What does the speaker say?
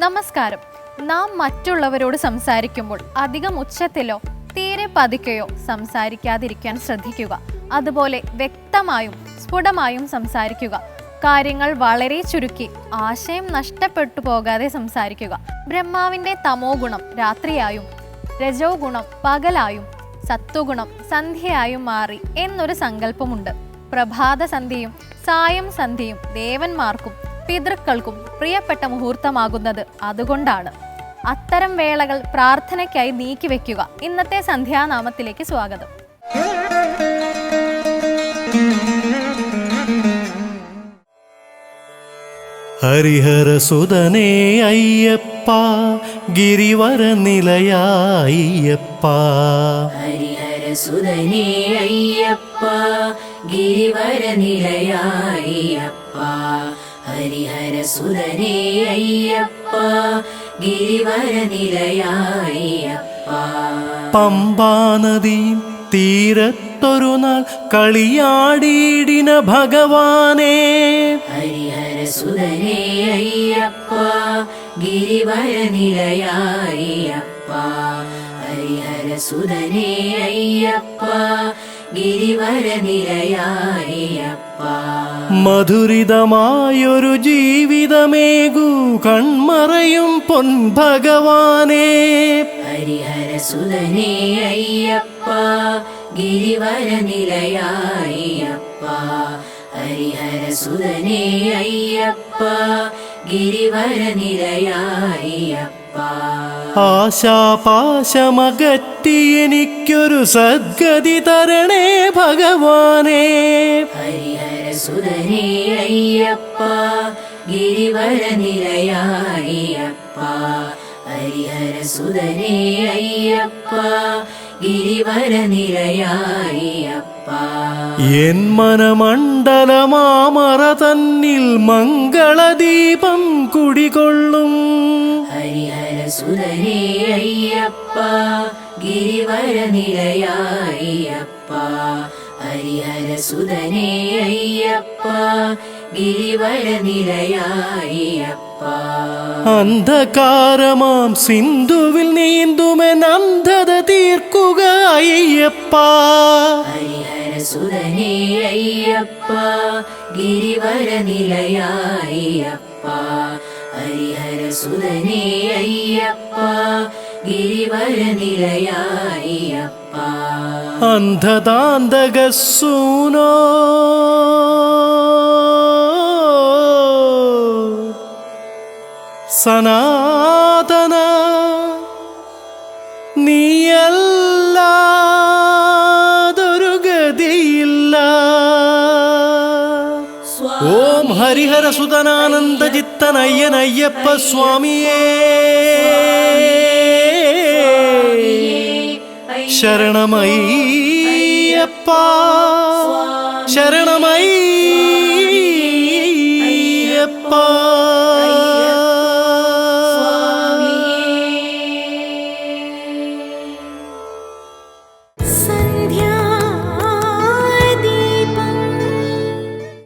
നമസ്കാരം. നാം മറ്റുള്ളവരോട് സംസാരിക്കുമ്പോൾ അധികം ഉച്ചത്തിലോ തീരെ പതുക്കെയോ സംസാരിക്കാതിരിക്കാൻ ശ്രദ്ധിക്കുക. അതുപോലെ വ്യക്തമായും സ്ഫുടമായും സംസാരിക്കുക. കാര്യങ്ങൾ വളരെ ചുരുക്കി ആശയം നഷ്ടപ്പെട്ടു പോകാതെ സംസാരിക്കുക. ബ്രഹ്മാവിന്റെ തമോ ഗുണം രാത്രിയായും രജോ ഗുണം പകലായും സത്വഗുണം സന്ധ്യയായും മാറി എന്നൊരു സങ്കല്പമുണ്ട്. പ്രഭാത സന്ധ്യയും സായം സന്ധ്യയും ദേവന്മാർക്കും പിതൃക്കൾക്കും പ്രിയപ്പെട്ട മുഹൂർത്തമാകുന്നത് അതുകൊണ്ടാണ്. അത്തരം വേളകൾ പ്രാർത്ഥനയ്ക്കായി നീക്കിവെക്കുക ഇന്നത്തെ സന്ധ്യാനാമത്തിലേക്ക് സ്വാഗതം. ഹരിഹരസുതനേ അയ്യപ്പ ഗിരിവര നിലയായ്യപ്പ ഹരിഹരസുതനേ അയ്യപ്പ ഗിരിവര നിലയായ്യപ്പ ഹരിഹരസുതനേ അയ്യപ്പ ഗിരിവര നിലയായ്യപ്പ പമ്പാനദിയും തീരത്തൊരു നാൾ കളിയാടിയിടിന ഭഗവാനേ. ഹരിഹരസുതനേ അയ്യപ്പ ഗിരിവര നിലയായ്യപ്പ ഹരിഹരസുതനേ അയ്യപ്പ ഗിരിവര നിലയായ്യപ്പ മധുരിതമായൊരു ജീവിതമേകൂ കൺമറയും പൊൻ ഭഗവാനേ ഹരിഹരസുതനേ അയ്യപ്പ ഗിരിവര നിലയായപ്പ ഹരിഹര സുതനേ അയ്യപ്പ ഗിരിവര നിലയായ്യപ്പ ആശാപാശമകറ്റി എനിക്കൊരു സദ്ഗതി തരണേ ഭഗവാനേ. ഹരിഹരസുതനേ അയ്യപ്പ ഗിരിവര നിലയായ്യപ്പ ഹരിഹരസുതനേ അയ്യപ്പ ഗിരിവര നിലയായ്യപ്പ എൻ മനമണ്ഡലമാമറ തന്നിൽ മംഗളദീപം കുടികൊള്ളും. ഹരിഹരസുതനേ അയ്യപ്പ ഗിരിവര നിലയായ്യപ്പ ഹരിഹരസുതനേ അയ്യപ്പ ഗിരിവര നിലയായപ്പ അന്ധകാരമാം സിന്ധുവിൽ നീന്തുമെൻ അന്ധത തീർക്കുക. അയ്യപ്പ. ഹരിഹരസുതനേ അയ്യപ്പ ഗിരിവര നിലയായ്യപ്പ ഹരിഹരസുതനേ അയ്യപ്പ ഗിരിവര നിലയായ്യപ്പ അന്ധതാന്തകസൂനോ. സനാതന ஹரிஹர சுதனானந்த ஜித்தன் ஐயன் ஐயப்ப சுவாமியே. சரணமையப்பா. சரணமையப்பா.